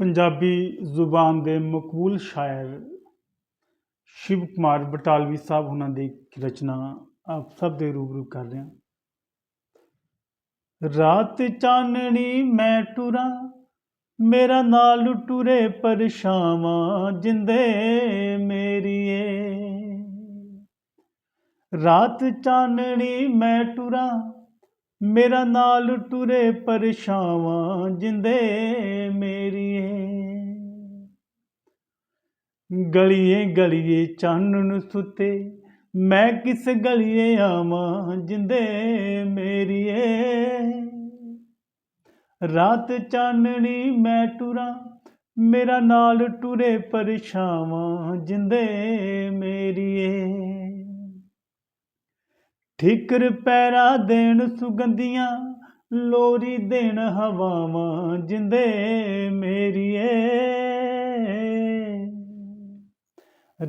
ਪੰਜਾਬੀ ਜ਼ੁਬਾਨ ਦੇ ਮਕਬੂਲ ਸ਼ਾਇਰ ਸ਼ਿਵ ਕੁਮਾਰ ਬਟਾਲਵੀ ਸਾਹਿਬ ਉਹਨਾਂ ਦੀ ਰਚਨਾ ਆਪ ਸਭ ਦੇ ਰੂਬਰੂ ਕਰ ਰਿਹਾ ਰਾਤ ਚਾਨਣੀ ਮੈਂ ਟੁਰਾਂ, ਮੇਰਾ ਨਾਲ ਟੁਰੇ ਪਰਛਾਵਾਂ, ਜਿੰਦੇ ਮੇਰੀਏ। ਰਾਤ ਚਾਨਣੀ ਮੈਂ ਟੁਰਾਂ ਮੇਰਾ ਨਾਲ ਟੁਰੇ ਪਰਛਾਵਾਂ ਜਿੰਦੇ ਮੇਰੀਏ। ਗਲੀਏ ਗਲੀਏ ਚਾਨਣ ਸੁੱਤੇ, ਮੈਂ ਕਿਸ ਗਲੀਏ ਆਵਾਂ ਜਿੰਦੇ ਮੇਰੀਏ। ਰਾਤ ਚਾਨਣੀ ਮੈਂ ਟੁਰਾਂ, ਮੇਰਾ ਨਾਲ ਟੁਰੇ ਪਰਛਾਵਾਂ ਜਿੰਦੇ ਮੇਰੀਏ। ਠੀਕਰ ਪੈਰਾ ਦੇਣ ਸੁਗੰਧੀਆਂ, ਲੋਰੀ ਦੇਣ ਹਵਾਵਾਂ, ਜਿੰਦੇ ਮੇਰੀਏ।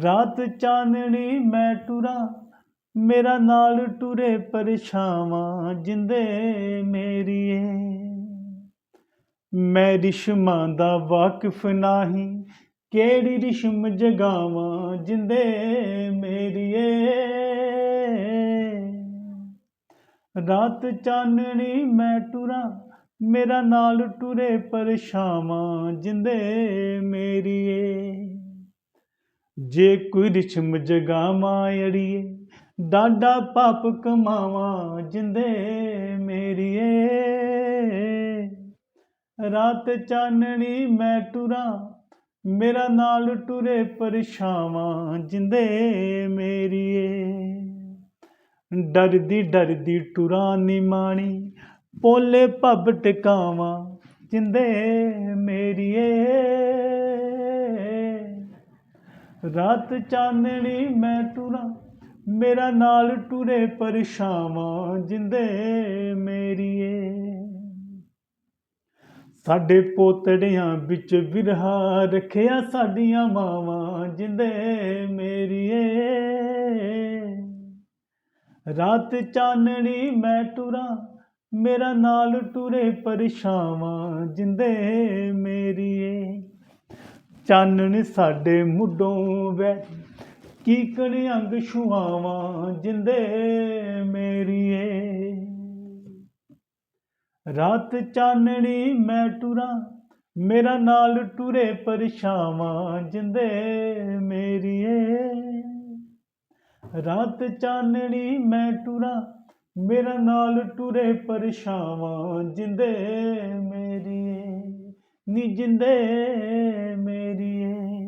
ਰਾਤ ਚਾਨਣੀ ਮੈਂ ਟੁਰਾਂ, ਮੇਰਾ ਨਾਲ ਟੁਰੇ ਪਰਛਾਵਾਂ, ਜਿੰਦੇ ਮੇਰੀਏ। ਮੈਂ ਰਿਸ਼ਮਾਂ ਦਾ ਵਾਕਿਫ ਨਾਹੀ, ਕਿਹੜੀ ਰਿਸ਼ਮ ਜਗਾਵਾਂ, ਜਿੰਦੇ ਮੇਰੀ ਰਾਤ ਚਾਨਣੀ ਮੈਂ ਟੁਰਾਂ, ਮੇਰਾ ਨਾਲ ਟੁਰੇ ਪਰਛਾਵਾਂ, ਜਿੰਦੇ ਮੇਰੀਏ। ਜੇ ਕੋਈ ਰਿਸ਼ਮ ਜਗਾਵਾਂ ਅੜੀਏ ਡਾਡਾ ਪਾਪ ਕਮਾਵਾਂ, ਜਿੰਦੇ ਮੇਰੀਏ। ਰਾਤ ਚਾਨਣੀ ਮੈਂ ਟੁਰਾਂ, ਮੇਰਾ ਨਾਲ ਟੁਰੇ ਪਰਛਾਵਾਂ, ਜਿੰਦੇ ਮੇਰੀਏ। ਡਰਦੀ ਡਰਦੀ ਟੁਰਾਂ ਨੀ ਮਾਣੀ। ਪੋਲੇ ਪੱਬ ਟਿਕਾਵਾਂ ਜਿੰਦੇ ਮੇਰੀਏ। ਰਾਤ ਚਾਨਣੀ ਮੈਂ ਟੁਰਾਂ, ਮੇਰਾ ਨਾਲ ਟੁਰੇ ਪਰਛਾਵਾਂ ਜਿੰਦੇ ਮੇਰੀਏ। ਸਾਡੇ ਪੋਤੜਿਆਂ ਵਿੱਚ ਵਿਰਹਾ ਰੱਖਿਆ ਸਾਡੀਆਂ ਮਾਵਾਂ ਜਿੰਦੇ ਮੇਰੀਏ। ਰਾਤ ਚਾਨਣੀ ਮੈਂ ਟੁਰਾਂ, ਮੇਰਾ ਨਾਲ ਟੁਰੇ ਪਰਛਾਵਾਂ, ਜਿੰਦੇ ਮੇਰੀਏ। ਚਾਨਣ ਸਾਡੇ ਮੁੱਢੋਂ ਵੈ ਕੀ ਕਣ ਅੰਗ ਛੁਆਵਾਂ ਜਿੰਦੇ ਮੇਰੀਏ। ਰਾਤ ਚਾਨਣੀ ਮੈਂ ਟੁਰਾਂ, ਮੇਰਾ ਨਾਲ ਟੁਰੇ ਪਰਛਾਵਾਂ, ਜਿੰਦੇ ਮੇਰੀਏ। ਰਾਤ ਚਾਨਣੀ ਮੈਂ ਟੁਰਾਂ ਮੇਰਾ ਨਾਲ ਟੁਰੇ ਪਰਛਾਵਾਂ ਜਿੰਦੇ ਮੇਰੀਏ ਨੀ ਜਿੰਦੇ ਮੇਰੀਏ।